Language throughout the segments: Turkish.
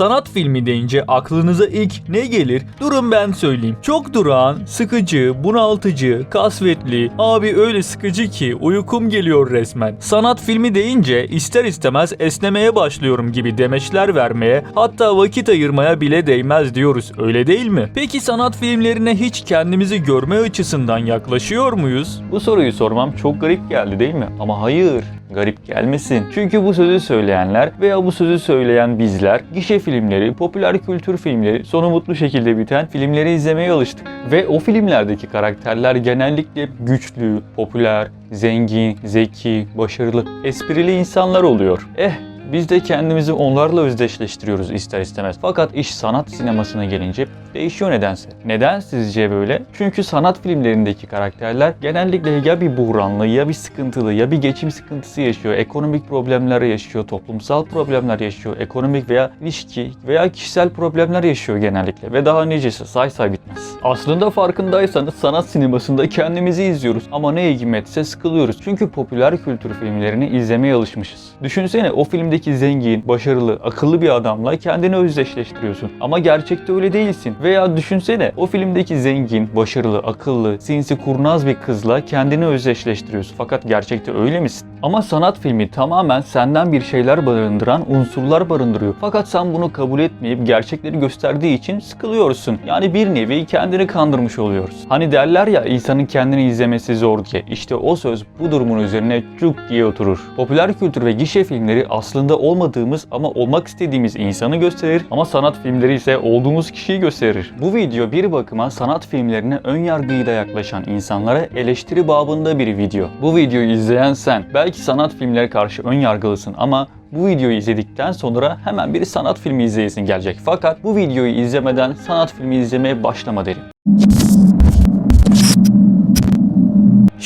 Sanat filmi deyince aklınıza ilk ne gelir? Durun ben söyleyeyim. Çok durağan, sıkıcı, bunaltıcı, kasvetli, abi öyle sıkıcı ki uykum geliyor resmen. Sanat filmi deyince ister istemez esnemeye başlıyorum gibi demeçler vermeye hatta vakit ayırmaya bile değmez diyoruz öyle değil mi? Peki sanat filmlerine hiç kendimizi görme açısından yaklaşıyor muyuz? Bu soruyu sormam çok garip geldi değil mi? Ama hayır garip gelmesin. Çünkü bu sözü söyleyenler veya bu sözü söyleyen bizler gişe filmleri, popüler kültür filmleri, sonu mutlu şekilde biten filmleri izlemeye alıştık. Ve o filmlerdeki karakterler genellikle güçlü, popüler, zengin, zeki, başarılı, esprili insanlar oluyor. Eh biz de kendimizi onlarla özdeşleştiriyoruz ister istemez. Fakat iş sanat sinemasına gelince değişiyor nedense. Neden sizce böyle? Çünkü sanat filmlerindeki karakterler genellikle ya bir buhranlı, ya bir sıkıntılı, ya bir geçim sıkıntısı yaşıyor, ekonomik problemler yaşıyor, toplumsal problemler yaşıyor, ekonomik veya ilişki veya kişisel problemler yaşıyor genellikle ve daha nicesi say say bitmez. Aslında farkındaysanız sanat sinemasında kendimizi izliyoruz ama ne hikmetse sıkılıyoruz. Çünkü popüler kültür filmlerini izlemeye alışmışız. Düşünsene o filmdeki zengin, başarılı, akıllı bir adamla kendini özdeşleştiriyorsun. Ama gerçekte öyle değilsin. Veya düşünsene o filmdeki zengin, başarılı, akıllı, sinsi, kurnaz bir kızla kendini özdeşleştiriyorsun. Fakat gerçekte öyle misin? Ama sanat filmi tamamen senden bir şeyler barındıran unsurlar barındırıyor. Fakat sen bunu kabul etmeyip gerçekleri gösterdiği için sıkılıyorsun. Yani bir nevi kendini kandırmış oluyoruz. Hani derler ya insanın kendini izlemesi zor diye. İşte o söz bu durumun üzerine cuk diye oturur. Popüler kültür ve gişe filmleri aslında olmadığımız ama olmak istediğimiz insanı gösterir ama sanat filmleri ise olduğumuz kişiyi gösterir. Bu video bir bakıma sanat filmlerine ön yargıyla yaklaşan insanlara eleştiri babında bir video. Bu videoyu izleyen sen belki sanat filmlere karşı ön yargılısın ama bu videoyu izledikten sonra hemen bir sanat filmi izleyesin gelecek. Fakat bu videoyu izlemeden sanat filmi izlemeye başlama derim.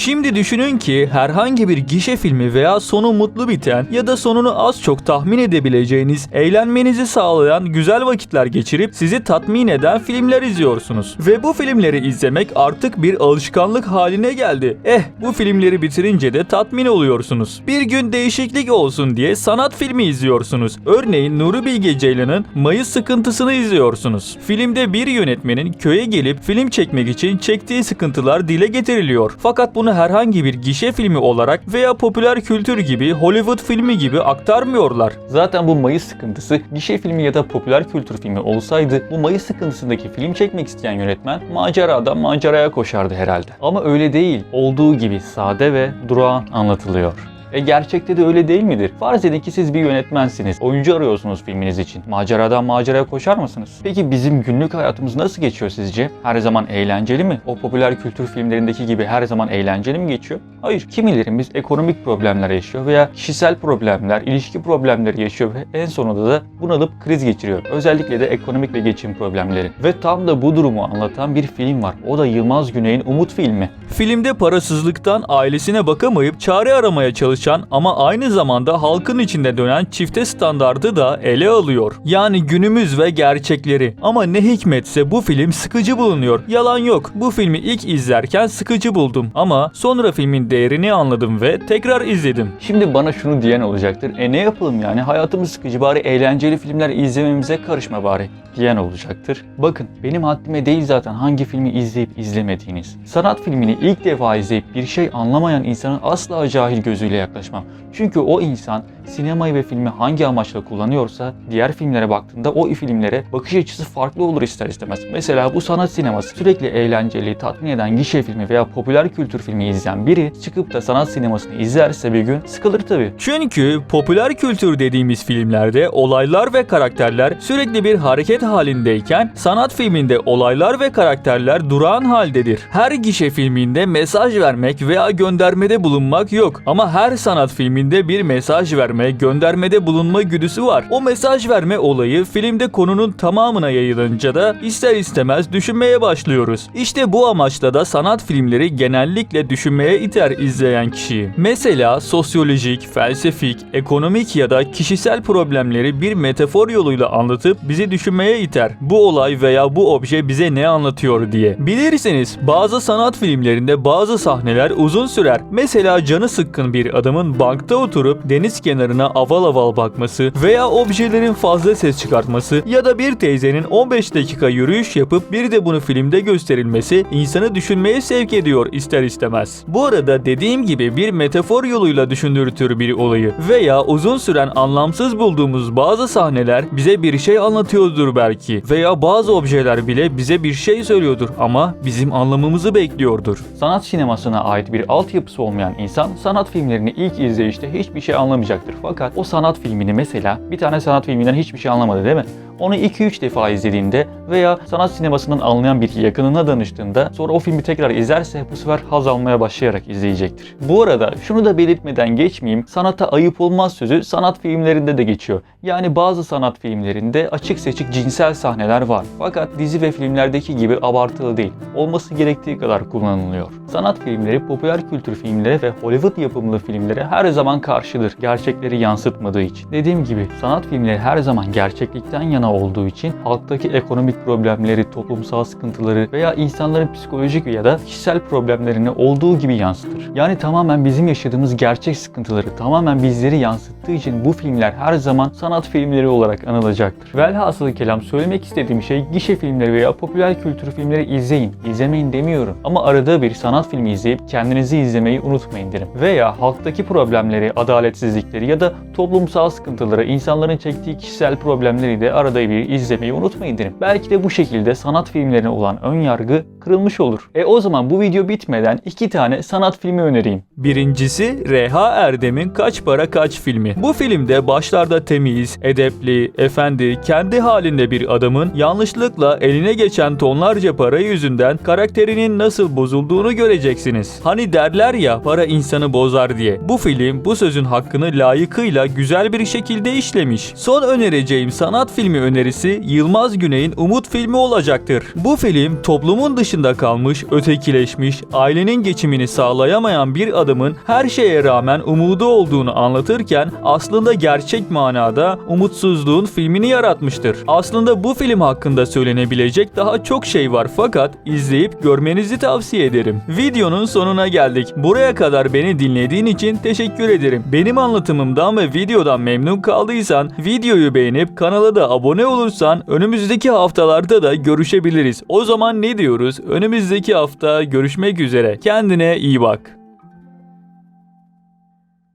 Şimdi düşünün ki herhangi bir gişe filmi veya sonu mutlu biten ya da sonunu az çok tahmin edebileceğiniz, eğlenmenizi sağlayan güzel vakitler geçirip sizi tatmin eden filmler izliyorsunuz. Ve bu filmleri izlemek artık bir alışkanlık haline geldi. Eh bu filmleri bitirince de tatmin oluyorsunuz. Bir gün değişiklik olsun diye sanat filmi izliyorsunuz. Örneğin Nuri Bilge Ceylan'ın Mayıs Sıkıntısını izliyorsunuz. Filmde bir yönetmenin köye gelip film çekmek için çektiği sıkıntılar dile getiriliyor. Fakat bunu herhangi bir gişe filmi olarak veya popüler kültür gibi Hollywood filmi gibi aktarmıyorlar. Zaten bu Mayıs sıkıntısı gişe filmi ya da popüler kültür filmi olsaydı bu Mayıs sıkıntısındaki film çekmek isteyen yönetmen maceradan maceraya koşardı herhalde. Ama öyle değil. Olduğu gibi sade ve durağan anlatılıyor. E gerçekte de öyle değil midir? Farz edin ki siz bir yönetmensiniz. Oyuncu arıyorsunuz filminiz için. Maceradan maceraya koşar mısınız? Peki bizim günlük hayatımız nasıl geçiyor sizce? Her zaman eğlenceli mi? O popüler kültür filmlerindeki gibi her zaman eğlenceli mi geçiyor? Hayır. Kimilerimiz ekonomik problemler yaşıyor veya kişisel problemler, ilişki problemleri yaşıyor ve en sonunda da bunalıp kriz geçiriyor. Özellikle de ekonomik ve geçim problemleri. Ve tam da bu durumu anlatan bir film var. O da Yılmaz Güney'in Umut filmi. Filmde parasızlıktan ailesine bakamayıp çare aramaya çalışan ama aynı zamanda halkın içinde dönen çifte standardı da ele alıyor. Yani günümüz ve gerçekleri. Ama ne hikmetse bu film sıkıcı bulunuyor. Yalan yok. Bu filmi ilk izlerken sıkıcı buldum. Ama sonra filmin değerini anladım ve tekrar izledim. Şimdi bana şunu diyen olacaktır. E ne yapalım yani hayatımız sıkıcı bari eğlenceli filmler izlememize karışma bari diyen olacaktır. Bakın benim haddime değil zaten hangi filmi izleyip izlemediğiniz. Sanat filmini ilk defa izleyip bir şey anlamayan insanın asla cahil gözüyle ったりします。Çünkü o insan sinemayı ve filmi hangi amaçla kullanıyorsa diğer filmlere baktığında o filmlere bakış açısı farklı olur ister istemez. Mesela bu sanat sineması sürekli eğlenceli, tatmin eden gişe filmi veya popüler kültür filmi izleyen biri çıkıp da sanat sinemasını izlerse bir gün sıkılır tabii. Çünkü popüler kültür dediğimiz filmlerde olaylar ve karakterler sürekli bir hareket halindeyken sanat filminde olaylar ve karakterler durağan haldedir. Her gişe filminde mesaj vermek veya göndermede bulunmak yok ama her sanat filminde bir mesaj verme, göndermede bulunma güdüsü var. O mesaj verme olayı filmde konunun tamamına yayılınca da ister istemez düşünmeye başlıyoruz. İşte bu amaçla da sanat filmleri genellikle düşünmeye iter izleyen kişiyi. Mesela sosyolojik, felsefik, ekonomik ya da kişisel problemleri bir metafor yoluyla anlatıp bizi düşünmeye iter. Bu olay veya bu obje bize ne anlatıyor diye. Bilirsiniz bazı sanat filmlerinde bazı sahneler uzun sürer. Mesela canı sıkkın bir adamın bankta parkta oturup deniz kenarına aval aval bakması veya objelerin fazla ses çıkartması ya da bir teyzenin 15 dakika yürüyüş yapıp bir de bunu filmde gösterilmesi insanı düşünmeye sevk ediyor ister istemez. Bu arada dediğim gibi bir metafor yoluyla düşündürtür bir olayı veya uzun süren anlamsız bulduğumuz bazı sahneler bize bir şey anlatıyordur belki veya bazı objeler bile bize bir şey söylüyordur ama bizim anlamamızı bekliyordur. Sanat sinemasına ait bir altyapısı olmayan insan sanat filmlerini ilk izleyişte hiçbir şey anlamayacaktır. Fakat o sanat filmini mesela bir tane sanat filminden hiçbir şey anlamadı değil mi? Onu 2-3 defa izlediğinde veya sanat sinemasından anlayan bir yakınına danıştığında sonra o filmi tekrar izlerse bu sefer haz almaya başlayarak izleyecektir. Bu arada şunu da belirtmeden geçmeyeyim. Sanata ayıp olmaz sözü sanat filmlerinde de geçiyor. Yani bazı sanat filmlerinde açık seçik cinsel sahneler var. Fakat dizi ve filmlerdeki gibi abartılı değil. Olması gerektiği kadar kullanılıyor. Sanat filmleri popüler kültür filmlere ve Hollywood yapımlı filmlere her zaman karşıdır. Gerçekleri yansıtmadığı için. Dediğim gibi sanat filmleri her zaman gerçeklikten yana olduğu için halktaki ekonomik problemleri, toplumsal sıkıntıları veya insanların psikolojik ya da kişisel problemlerini olduğu gibi yansıtır. Yani tamamen bizim yaşadığımız gerçek sıkıntıları tamamen bizleri yansıttığı için bu filmler her zaman sanat filmleri olarak anılacaktır. Velhasılı kelam söylemek istediğim şey gişe filmleri veya popüler kültür filmleri izleyin. İzlemeyin demiyorum. Ama arada bir sanat filmi izleyip kendinizi izlemeyi unutmayın derim. Veya halktaki problemleri, adaletsizlikleri ya da toplumsal sıkıntıları, insanların çektiği kişisel problemleri de arada bir izlemeyi unutmayın derim. Belki de bu şekilde sanat filmlerine olan ön yargı kırılmış olur. E o zaman bu video bitmeden iki tane sanat filmi önereyim. Birincisi Reha Erdem'in Kaç Para Kaç Bu filmde başlarda temiz, edepli, efendi, kendi halinde bir adamın yanlışlıkla eline geçen tonlarca para yüzünden karakterinin nasıl bozulduğunu göreceksiniz. Hani derler ya para insanı bozar diye. Bu film bu sözün hakkını layıkıyla güzel bir şekilde işlemiş. Son önereceğim sanat filmi önerisi Yılmaz Güney'in Umut filmi olacaktır. Bu film toplumun dışında kalmış, ötekileşmiş, ailenin geçimini sağlayamayan bir adamın her şeye rağmen umudu olduğunu anlatırken aslında gerçek manada umutsuzluğun filmini yaratmıştır. Aslında bu film hakkında söylenebilecek daha çok şey var fakat izleyip görmenizi tavsiye ederim. Videonun sonuna geldik. Buraya kadar beni dinlediğin için teşekkür ederim. Benim anlatımımdan ve videodan memnun kaldıysan videoyu beğenip kanala da abone olursan önümüzdeki haftalarda da görüşebiliriz. O zaman ne diyoruz? Önümüzdeki hafta görüşmek üzere. Kendine iyi bak.